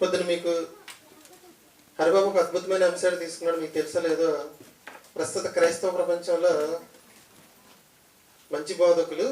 పొద్దున మీకు హరిబాబు ఒక అద్భుతమైన అంశాలు తీసుకున్నాడు మీకు తెలుసా లేదో? ప్రస్తుత క్రైస్తవ ప్రపంచంలో మంచి బోధకులు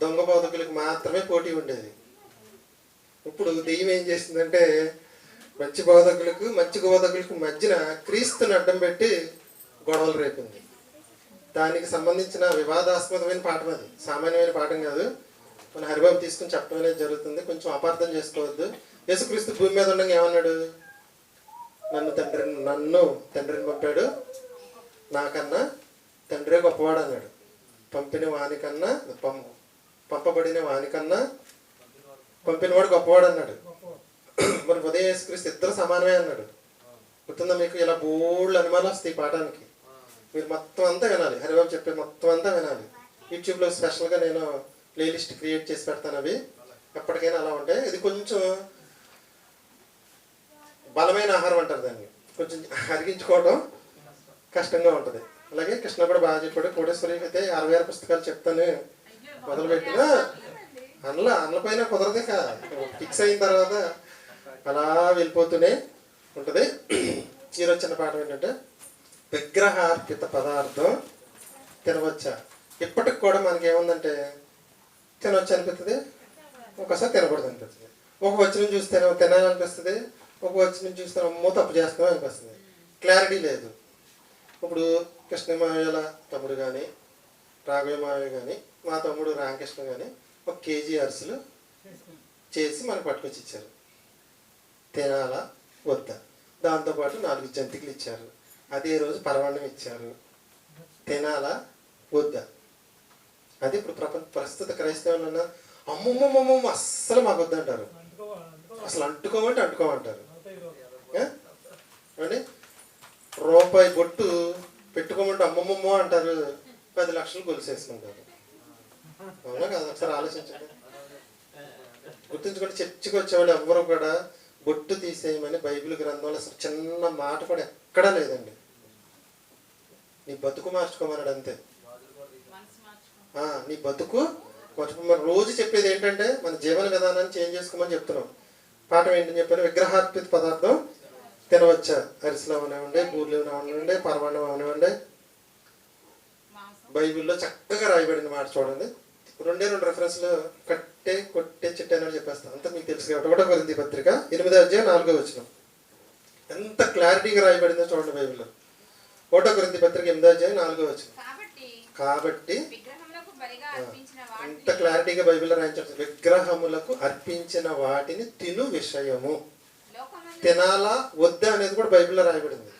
దొంగ బోధకులకు మాత్రమే పోటీ ఉండేది. ఇప్పుడు దెయ్యం ఏం చేసిందంటే మంచి బోధకులకు మంచి బోధకులకు మధ్యన క్రీస్తుని అడ్డం పెట్టి గొడవలు రేపింది. దానికి సంబంధించిన వివాదాస్పదమైన పాఠం అది. సామాన్యమైన పాఠం కాదు. మన హరిబాబు తీసుకుని చెప్పడం అనేది జరుగుతుంది. కొంచెం అపార్థం చేసుకోవద్దు. యేసుక్రీస్తు భూమి మీద ఉండగా ఏమన్నాడు? నన్ను తండ్రి నన్ను తండ్రిని పంపాడు. నాకన్నా తండ్రే గొప్పవాడు అన్నాడు పంపిన వానికన్నా పం పంపబడిన వానికన్నా పంపినవాడు గొప్పవాడు అన్నాడు మరి ఉదయం యేసుక్రీస్తు ఇద్దరు సమానమే అన్నాడు. గుర్తుందా మీకు? ఇలా బోల్డ్ అనుమానాలు వస్తాయి పాఠానికి. మీరు మొత్తం అంతా వినాలి. హరిబాబు చెప్పే మొత్తం అంతా వినాలి. యూట్యూబ్లో స్పెషల్గా నేను ప్లేలిస్ట్ క్రియేట్ చేసి పెడతాను అవి. ఎప్పటికైనా అలా ఉంటాయి. ఇది కొంచెం బలమైన ఆహారం అంటారు దాన్ని. కొంచెం అరిగించుకోవడం కష్టంగా ఉంటుంది. అలాగే కృష్ణ కూడా బాగా చెప్పాడు. కోటేశ్వరి అయితే అరవై ఆరు పుస్తకాలు చెప్తాను మొదలుపెట్టిన అందులో అందులో కుదరదే కదా ఫిక్స్ అయిన తర్వాత అలా వెళ్ళిపోతూనే ఉంటుంది. ఈరోజు చిన్న పాఠం ఏంటంటే విగ్రహార్పిత పదార్థం తినవచ్చా? ఇప్పటికి కూడా మనకి ఏముందంటే తినవచ్చు అనిపిస్తుంది ఒకసారి తినకూడదు అనిపిస్తుంది ఒక వచ్చిన చూస్తే తినాలనిపిస్తుంది ఒక వచ్చిన చూస్తే అమ్మో తప్పు చేస్తున్నాం అనిపిస్తుంది. క్లారిటీ లేదు. ఇప్పుడు కృష్ణమాయల తమ్ముడు కానీ రాఘవ మావయ్య కానీ మా తమ్ముడు రామకృష్ణ కానీ ఒక కేజీ అరిసెలు చేసి మనకు పట్టుకొచ్చి ఇచ్చారు. తినాలా? వద్దా? దాంతోపాటు నాలుగు జంతికలు ఇచ్చారు. అదే రోజు పరమాన్నం ఇచ్చారు. తినాలా? వద్దా? అది ఇప్పుడు ప్రపంచ ప్రస్తుత క్రైస్తవులు అమ్మమ్మమ్మమ్మ అస్సలు మాకు వద్దంటారు అసలు అంటుకోమంటే అంటుకోమంటారు? ఏమండి? రూపాయి బొట్టు పెట్టుకోమంటే అమ్మమ్మమ్మ అంటారు. పది లక్షలు గొలుసేసుకుంటారు అవునా కదా? ఒకసారి ఆలోచించండి. గుర్తుంచుకోండి చర్చికి వచ్చేవాళ్ళు ఎవ్వరు కూడా బొట్టు తీసేయమని బైబిల్ గ్రంథంలో అసలు చిన్న మాట కూడా ఎక్కడా లేదండి. నీ బతుకు మార్చుకోమన్నాడు అంతే. నీ బతుకు మార్చుకో రోజు చెప్పేది ఏంటంటే మన జీవన విధానాన్ని చేంజ్ చేసుకోమని చెప్తున్నాం. పాఠం ఏంటని చెప్పారు? విగ్రహార్పిత పదార్థం తినవచ్చా? అరిసెలు అవనివ్వండి బూర్లు అవనివ్వండి పరమాణం అవనివ్వండి బైబిల్లో చక్కగా రాయబడిన మాట చూడండి. రెండే రెండు రెఫరెన్స్లు కట్టే కొట్టే చిట్టే అని చెప్పేస్తాను. అంత మీకు తెలుసు కాబట్టి ఒకటో కొరింది పత్రిక ఎనిమిదో అధ్యాయం నాలుగో వచ్చిన ఎంత క్లారిటీగా రాయబడిందో చూడండి బైబిల్లో. ఒకటో కొరింది పత్రిక ఎనిమిదో అధ్యాయం నాలుగో వచ్చిన కాబట్టి ఎంత క్లారిటీగా బైబిల్లో రాయించారు విగ్రహములకు అర్పించిన వాటిని తిను విషయము. తినాలా వద్దా అనేది కూడా బైబిల్లో రాయబడింది.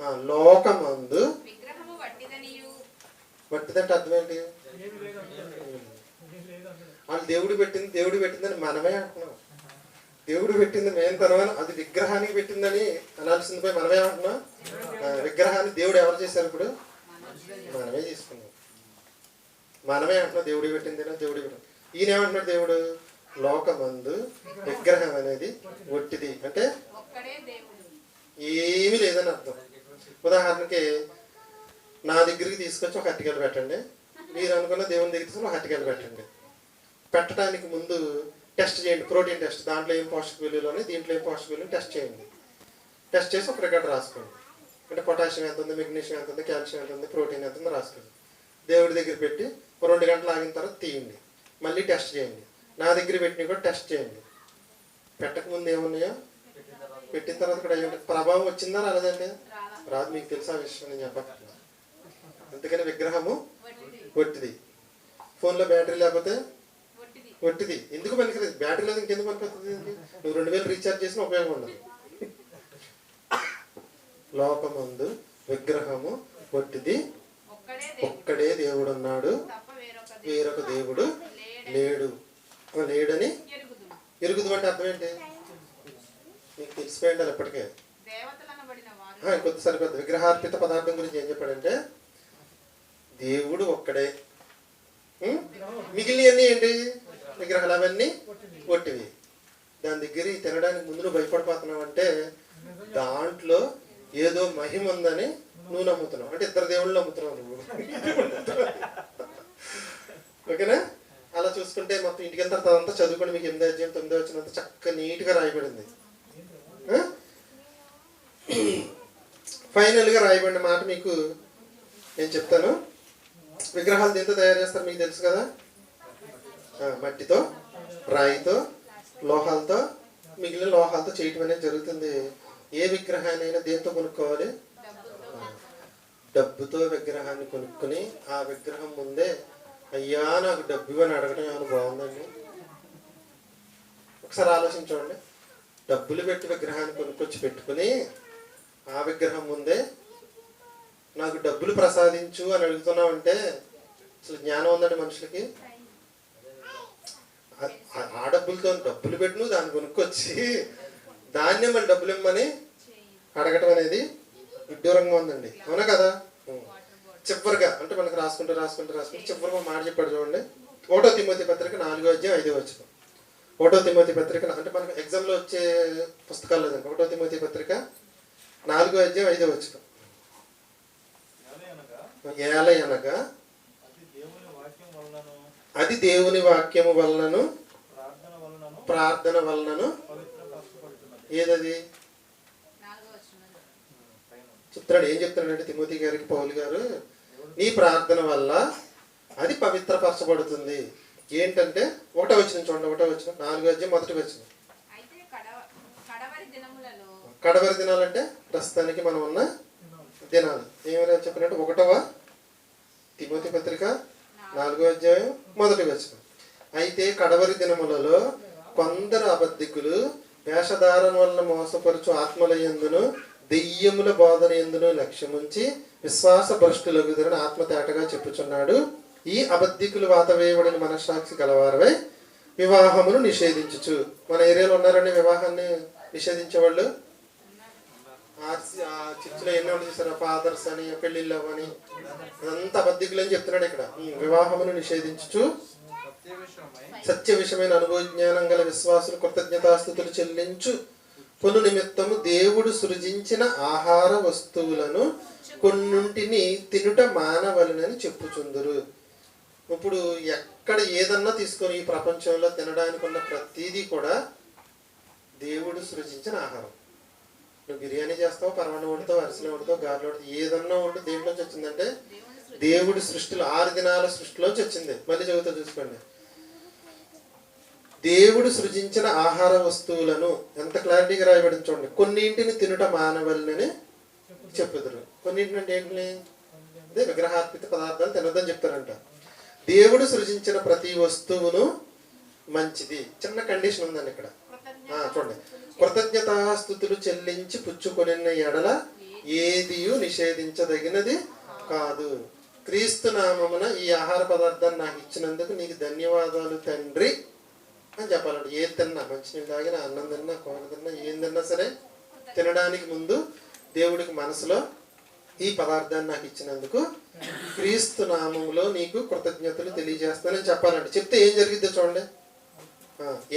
ఆ, లోకమందు వట్టిదంటే అర్థం ఏంటి? వాళ్ళు దేవుడు పెట్టింది దేవుడు పెట్టిందని మనమే అంటున్నాం. దేవుడు పెట్టింది మేము తనమని అది విగ్రహానికి పెట్టిందని అనాల్సింది పోయి మనమే అంటున్నాం. విగ్రహాన్ని దేవుడు ఎవరు చేశారు ఇప్పుడు? మనమే తీసుకున్నాం మనమే అంటున్నాం దేవుడు పెట్టిందేనా దేవుడు పెట్టింది. ఈయన ఏమంటున్నాడు దేవుడు? లోకమందు విగ్రహం అనేది ఒట్టిది. అంటే ఏమీ లేదని అర్థం. ఉదాహరణకి నా దగ్గరికి తీసుకొచ్చి ఒక అట్టికలు పెట్టండి. మీరు అనుకున్న దేవుని దగ్గర తీసుకుని ఒక అట్టికలు పెట్టండి. పెట్టడానికి ముందు టెస్ట్ చేయండి. Protein test. దాంట్లో ఏం పోషక విలువలు ఉన్నాయి? దీంట్లో ఏం పోషక విలువలు టెస్ట్ చేయండి. టెస్ట్ చేసి ఒక రికార్డు రాసుకోండి. అంటే పొటాషియం ఎంత ఉంది? మెగ్నీషియం ఎంత ఉంది? కాల్షియం ఎంత ఉంది? ప్రోటీన్ ఎంత ఉంది? రాసుకోండి. దేవుడి దగ్గర పెట్టి రెండు గంటలు ఆగిన తర్వాత తీయండి. మళ్ళీ టెస్ట్ చేయండి. నా దగ్గర పెట్టినవి కూడా టెస్ట్ చేయండి. పెట్టక ముందు ఏమున్నాయో? పెట్టిన తర్వాత కూడా ఏమిటి ప్రభావం వచ్చిందా రాలేదండి రాలా రాదు మీకు తెలుసా విషయం నేను చెప్పట్లేదు అందుకని విగ్రహము ఒట్టిది. ఫోన్లో బ్యాటరీ లేకపోతే ఒట్టిది. ఎందుకు పనికిలేదు బ్యాటరీ లేదు ఇంకెందుకు పనికొస్తుంది నువ్వు రెండు వేలు రీఛార్జ్ చేసిన ఉపయోగం ఉండదు. లోకమందు విగ్రహము ఒట్టిది. ఒక్కడే దేవుడు ఉన్నాడు వేరొక దేవుడు లేడు. ఆ, లేడని ఎరుగుదు అంటే అర్థం ఏంటి? మీకు తెలిసిపోయి ఉండాలి ఎప్పటికే కొద్ది సరికొద్ది విగ్రహార్పిత పదార్థం గురించి ఏం చెప్పాడంటే దేవుడు ఒక్కడే. ఉం? మిగిలినవన్నీ ఏంటి? విగ్రహాలు అవన్నీ ఒట్టివి. దాని దగ్గర తినడానికి ముందు నువ్వు భయపడిపోతున్నావు అంటే దాంట్లో ఏదో మహిమ ఉందని నువ్వు నమ్ముతున్నావు. అంటే ఇద్దరు దేవుళ్ళు నమ్ముతున్నావు నువ్వు. ఓకేనా? అలా చూసుకుంటే మొత్తం ఇంటికి వెళ్తారు అదంతా చదువుకొని మీకు ఎనిమిది అధ్యాయం తొమ్మిది వచ్చినంత చక్కగా నీట్గా రాయబడింది. ఫైనల్గా రాయబడిన మాట మీకు నేను చెప్తాను. విగ్రహాలు దేంతో తయారు చేస్తారు మీకు తెలుసు కదా? మట్టితో రాయితో లోహాలతో మిగిలిన లోహాలతో చేయటం అనేది జరుగుతుంది. ఏ విగ్రహాన్నైనా దేంతో కొనుక్కోవాలి? డబ్బుతో విగ్రహాన్ని కొనుక్కొని ఆ విగ్రహం ముందే అయ్యా నాకు డబ్బు ఇవ్వని అడగడం ఏమైనా బాగుందండి? ఒకసారి ఆలోచించండి డబ్బులు పెట్టి విగ్రహాన్ని కొనుక్కొచ్చి పెట్టుకుని ఆ విగ్రహం ముందే నాకు డబ్బులు ప్రసాదించు అని అడుగుతున్నామంటే అసలు జ్ఞానం ఉందండి మనుషులకి. ఆ- డబ్బులతో డబ్బులు పెట్టి దాన్ని కొనుక్కొచ్చి దాన్నే మళ్ళీ డబ్బులు ఇమ్మని అడగటం అనేది విడ్డూరంగా ఉందండి. అవునా కదా? చివరిగా అంటే మనకు రాసుకుంటూ రాసుకుంటూ రాసుకుంటూ చివరిగా మాట చెప్పాడు చూడండి. ఒకటో తిమ్మతి పత్రిక నాలుగో అధ్యాయం ఐదో వచ్చిన ఒకటో తిమ్మతి పత్రిక అంటే మనకు ఎగ్జామ్లో వచ్చే పుస్తకాలు లేదండి. ఒకటో తిమ్మతి పత్రిక నాలుగో అధ్యాయం ఐదో వచ్చిన ఏల అనగా అది దేవుని వాక్యము వలనను ప్రార్థన వలనను ఏదది? వచనంలో. పైన చెప్తున్నాడు. ఏం చెప్తున్నాడంటే తిమోతి గారికి పౌలు గారు నీ ప్రార్థన వల్ల అది పవిత్రపరచబడుతుంది. ఏంటంటే ఒకటో వచ్చిన చూడండి ఒకటో వచ్చిన నాలుగో అధ్యాయం మొదటి వచ్చిన కడవరి దినాలంటే ప్రస్తుతానికి మనం ఉన్న దినాలు. ఏమైనా చెప్పినట్టు? ఒకటవ తిమోతి పత్రిక నాలుగో అధ్యాయం మొదటి వచ్చిన అయితే కడవరి దినములలో కొందరు అబద్ధికులు వేషధారణ వలన మోసపరుచు ఆత్మల ఎందును దెయ్యముల బోధన ఎందులో లక్ష్యముంచి విశ్వాస భ్రష్టులగుదరని ఆత్మతేటగా చెప్పుచున్నాడు. ఈ అబద్ధికులు వాతవేయబడిన మనస్సాక్షి గలవారవై వివాహమును నిషేధించుచు. మన ఏరియాలో ఉన్నారని వివాహాన్ని నిషేధించేవాళ్ళు? ఆర్సి- ఆ చర్చిలో ఎన్నో చూసారు ఫాదర్స్ అని పెళ్ళిళ్ళు అని అదంతా అబద్ధికులు అని చెప్తున్నాడు ఇక్కడ. వివాహమును నిషేధించుచు. సత్య సత్య విషయమైన అనుభవ జ్ఞానం గల విశ్వాసులు కృతజ్ఞతాస్థుతులు చెల్లించు. కొను నిమిత్తము దేవుడు సృజించిన ఆహార వస్తువులను కొన్నింటిని తినుట మానవలనని చెప్పుచుందరు. ఇప్పుడు ఎక్కడ ఏదన్నా తీసుకొని ఈ ప్రపంచంలో తినడానికి ఉన్న ప్రతిదీ కూడా దేవుడు సృజించిన ఆహారం. నువ్వు బిర్యానీ చేస్తావు పరమాణం వండుతావు అరిసెలు వండుతావు గారెలు వండుతావు ఏదన్నా వండు దేంట్లోంచి వచ్చిందంటే దేవుడి సృష్టిలో ఆరు దినాల సృష్టిలోంచి వచ్చింది. మళ్ళీ చదువుతా చూసుకోండి. దేవుడు సృజించిన ఆహార వస్తువులను ఎంత క్లారిటీగా రాయబడింది చూడండి. కొన్నింటిని తినుట మానవల్ని చెప్పుదురు. కొన్నింటిని అంటే ఏంటి అదే విగ్రహాత్మిక పదార్థాలు తినొద్దని చెప్తారంట. దేవుడు సృజించిన ప్రతి వస్తువును మంచిది. చిన్న కండిషన్ ఉందండి ఇక్కడ. చూడండి. కృతజ్ఞతాస్థుతులు చెల్లించి పుచ్చుకొని ఎడల ఏది నిషేధించదగినది కాదు. క్రీస్తు నామమున ఈ ఆహార పదార్థాన్ని నాకు ఇచ్చినందుకు నీకు ధన్యవాదాలు తండ్రి. అని చెప్పాలండి. ఏది తిన్నా మంచినీళ్ళు తాగినా అన్నం తిన్నా కూర తిన్నా ఏం తిన్నా సరే తినడానికి ముందు దేవుడికి మనసులో ఈ పదార్థాన్ని నాకు ఇచ్చినందుకు క్రీస్తు నామంలో నీకు కృతజ్ఞతలు తెలియజేస్తానని చెప్పాలండి. చెప్తే ఏం జరిగిద్దో చూడండి.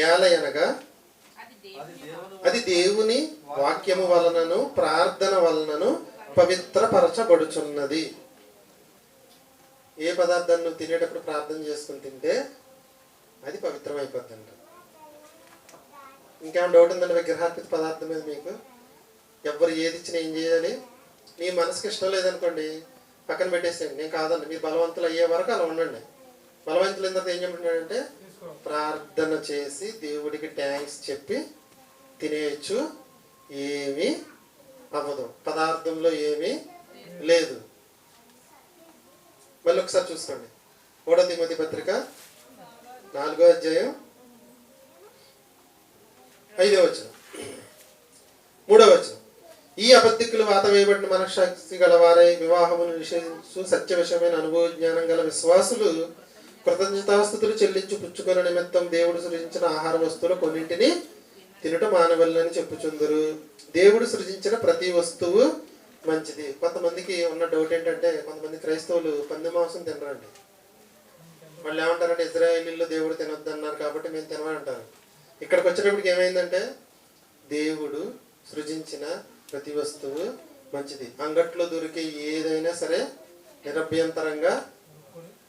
ఏల అనగా అది అది దేవుని వాక్యము వలనను ప్రార్థన వలనను పవిత్రపరచబడుచున్నది. ఏ పదార్థాన్ని నువ్వు తినేటప్పుడు ప్రార్థన చేసుకుని తింటే అది పవిత్రమైపోద్దంట. ఇంకేమైనా డౌట్ ఉందండి విగ్రహార్పిత పదార్థం మీద మీకు. ఎవరు ఏది ఇచ్చినా ఏం చేయాలి? నీ మనసుకి ఇష్టం లేదనుకోండి పక్కన పెట్టేసేయండి. నేను కాదండి మీరు బలవంతులు అయ్యే వరకు అలా ఉండండి. బలవంతులు అయిన తర్వాత ఏం చెప్తున్నాడంటే ప్రార్థన చేసి దేవుడికి థ్యాంక్స్ చెప్పి తినేయచ్చు. ఏమీ అవ్వదు. పదార్థంలో ఏమీ లేదు. మళ్ళీ ఒకసారి చూసుకోండి. మూడో తిమోతి పత్రిక నాలుగో అధ్యాయం ఐదో వచ్చిన మూడో వచ్చిన ఈ అబద్ధికులు వాత వేయబడిన మనస్సాక్షి గలవారై వివాహమును నిషేధించు సత్య విషయమైన అనుభవ జ్ఞానం గల విశ్వాసులు కృతజ్ఞతాస్థుతులు చెల్లించి పుచ్చుకొని నిమిత్తం దేవుడు సృజించిన ఆహార వస్తువులు కొన్నింటిని తినట మానవల్లని చెప్పుచుందరు. దేవుడు సృజించిన ప్రతి వస్తువు మంచిది. కొంతమందికి ఉన్న డౌట్ ఏంటంటే కొంతమంది క్రైస్తవులు పంది మాంసం తినరండి. వాళ్ళు ఏమంటారంటే ఇజ్రాయేలీలో దేవుడు తినొద్దన్నారు కాబట్టి మేము తినమంటారు. ఇక్కడికి వచ్చేటప్పటికి ఏమైందంటే దేవుడు సృజించిన ప్రతి వస్తువు మంచిది. అంగట్లో దొరికే ఏదైనా సరే నిరభ్యంతరంగా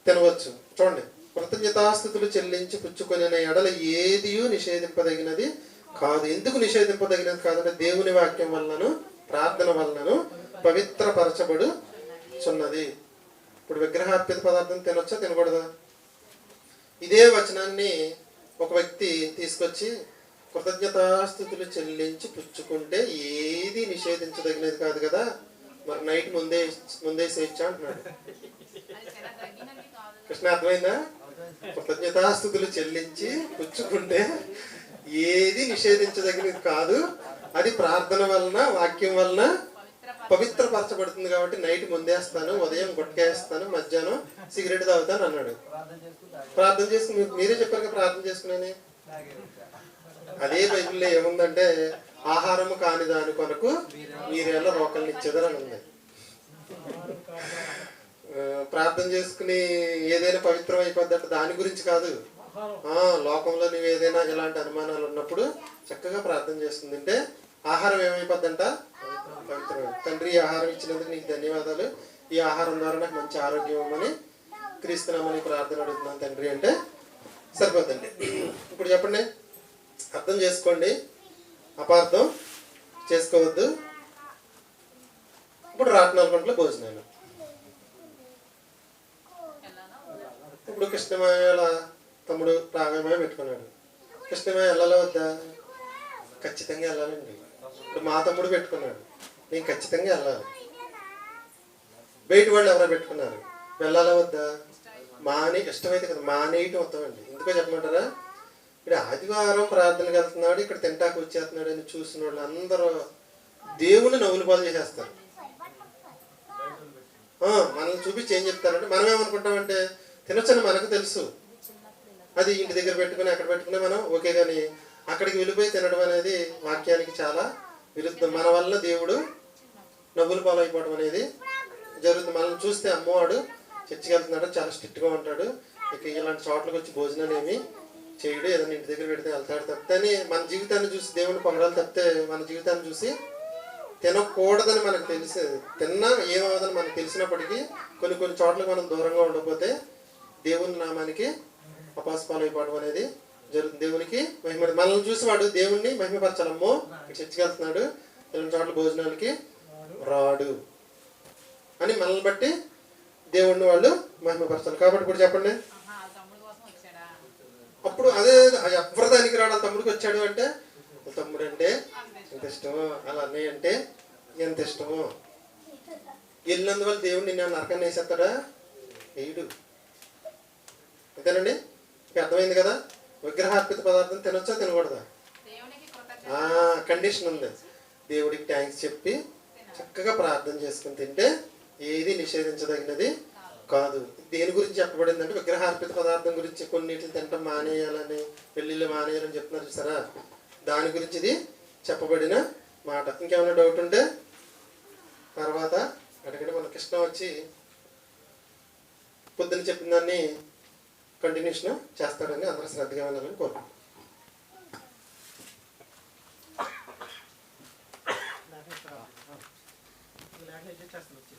తినవచ్చు. చూడండి కృతజ్ఞతాస్థుతులు చెల్లించి పుచ్చుకొని ఎడల ఏదియూ నిషేధింపదగినది కాదు. ఎందుకు నిషేధింపదగినది కాదంటే దేవుని వాక్యం వలనను ప్రార్థన వలనను పవిత్రపరచబడు చున్నది. ఇప్పుడు విగ్రహార్పిత పదార్థం తినొచ్చా తినకూడదా? ఇదే వచనాన్ని ఒక వ్యక్తి తీసుకొచ్చి కృతజ్ఞతాస్థుతులు చెల్లించి పుచ్చుకుంటే ఏది నిషేధించదగినది కాదు కదా. మరి నైట్ ముందే ముందే సేచ్చా అంటున్నాడు. కృష్ణ అర్థమైందా? కృతజ్ఞతాస్థుతులు చెల్లించి పుచ్చుకుంటే ఏది నిషేధించదగినది కాదు. అది ప్రార్థన వలన వాక్యం వలన పవిత్రపరచబడుతుంది కాబట్టి నైట్ ముందేస్తాను ఉదయం గుట్కేస్తాను మధ్యాహ్నం సిగరెట్ తాగుతాను అన్నాడు. ప్రార్థన చేసుకుని మీరే చెప్పారు ప్రార్థన చేసుకున్నాను అదే బైబిల్లో ఏముందంటే ఆహారము కాని దాని కొరకు మీరేళ్ళ రోకల్ని ఇచ్చేదని ఉంది. ప్రార్థన చేసుకుని ఏదైనా పవిత్రం అయిపోద్దంటే దాని గురించి కాదు. ఆ, లోకంలో నువ్వు ఏదైనా ఇలాంటి అనుమానాలు ఉన్నప్పుడు చక్కగా ప్రార్థన చేసుకుంది అంటే ఆహారం ఏమైపోద్దంట? తండ్రి ఈ ఆహారం ఇచ్చినందుకు నీకు ధన్యవాదాలు. ఈ ఆహారం ద్వారా నాకు మంచి ఆరోగ్యం ఇవ్వమని క్రీస్తున్నామని ప్రార్థన అడుగుతున్నాను తండ్రి అంటే సరిపోద్దండి. ఇప్పుడు చెప్పండి. అర్థం చేసుకోండి. అపార్థం చేసుకోవద్దు. ఇప్పుడు రాట్నాల గంటల భోజనాలు. ఇప్పుడు కృష్ణమయ్యల తమ్ముడు రాగమయ పెట్టుకున్నాడు. కృష్ణమయ వెళ్ళాలి వద్దా? ఖచ్చితంగా వెళ్ళాలండి. ఇప్పుడు మా తమ్ముడు పెట్టుకున్నాడు. నేను ఖచ్చితంగా వెళ్ళాలి. బయట వాళ్ళు ఎవరో పెట్టుకున్నారు. వెళ్ళాలా వద్దా? మానే ఇష్టమైతే కదా మానేయటం వస్తామండి ఎందుకో చెప్పమంటారా? ఇప్పుడు ఆదివారం ప్రార్థనకి వెళ్తున్నాడు ఇక్కడ తింటాకు వచ్చేస్తున్నాడు అని చూసిన వాళ్ళు అందరూ దేవుని నవ్వులు పాలు చేసేస్తారు. మనల్ని చూపించి ఏం చెప్తారంటే మనం ఏమనుకుంటామంటే తినొచ్చని మనకు తెలుసు. అది ఇంటి దగ్గర పెట్టుకుని అక్కడ పెట్టుకుని మనం ఓకే కానీ అక్కడికి వెళ్ళిపోయి తినడం అనేది వాక్యానికి చాలా విరుద్ధం. మన వల్ల దేవుడు నవ్వులు పాలైపోవడం అనేది జరుగుతుంది. మనం చూస్తే అమ్మవాడు చర్చికి వెళ్తున్నాడు చాలా స్ట్రిక్ట్గా ఉంటాడు. ఇక ఇలాంటి చోట్లకి వచ్చి భోజనాలు ఏమి చేయడు. ఏదైనా ఇంటి దగ్గర పెడితే వెళ్తాడు తప్పితే మన జీవితాన్ని చూసి దేవుని పొంగడాలు తప్పితే మన జీవితాన్ని చూసి తినకూడదని మనకు తెలిసి తిన్నా ఏమవుదని మనకు తెలిసినప్పటికీ కొన్ని కొన్ని చోట్లకి మనం దూరంగా ఉండకపోతే దేవుని నామానికి అపాస్పాలు అయిపోవడం అనేది జరుగుతుంది. దేవునికి మహిమ. మనల్ని చూసి వాడు దేవుణ్ణి మహిమపరచాలమ్మో. చర్చికి వెళ్తున్నాడు. ఇలాంటి చోట్ల భోజనాలకి రాడు అని మనల్ని బట్టి దేవుణ్ణి వాళ్ళు మహిమపరచాలి కాబట్టి ఇప్పుడు చెప్పండి. అప్పుడు అదే ఎవరి దానికి రాడు? వాళ్ళ తమ్ముడికి వచ్చాడు అంటే వాళ్ళ తమ్ముడు అంటే ఎంత ఇష్టమో అలా అన్నయ్య అంటే ఎంత ఇష్టమో. వెళ్ళినందువల్ల దేవుడు నిన్ను నరకాన్ని వేసేస్తాడా? వేయడు. అంతేనండి? మీకు అర్థమైంది కదా? విగ్రహార్పిత పదార్థం తినొచ్చా తినకూడదా? కండిషన్ ఉంది. దేవుడికి థ్యాంక్స్ చెప్పి చక్కగా ప్రార్థన చేసుకుని తింటే ఏది నిషేధించదగినది కాదు. దేని గురించి చెప్పబడింది అంటే విగ్రహార్పిత పదార్థం గురించి కొన్నిటిని తింటం మానేయాలని పెళ్ళిళ్ళు మానేయాలని చెప్తున్నారు చూసారా? దాని గురించి ఇది చెప్పబడిన మాట. ఇంకేమైనా డౌట్ ఉంటే తర్వాత అడిగితే మన కృష్ణ వచ్చి పొద్దున్న చెప్పిన దాన్ని కంటిన్యూషన్ చేస్తాడని అందరూ శ్రద్ధగా వెళ్ళాలని కోరుకుంటున్నాను లేకపోతే చేస్తాను వచ్చి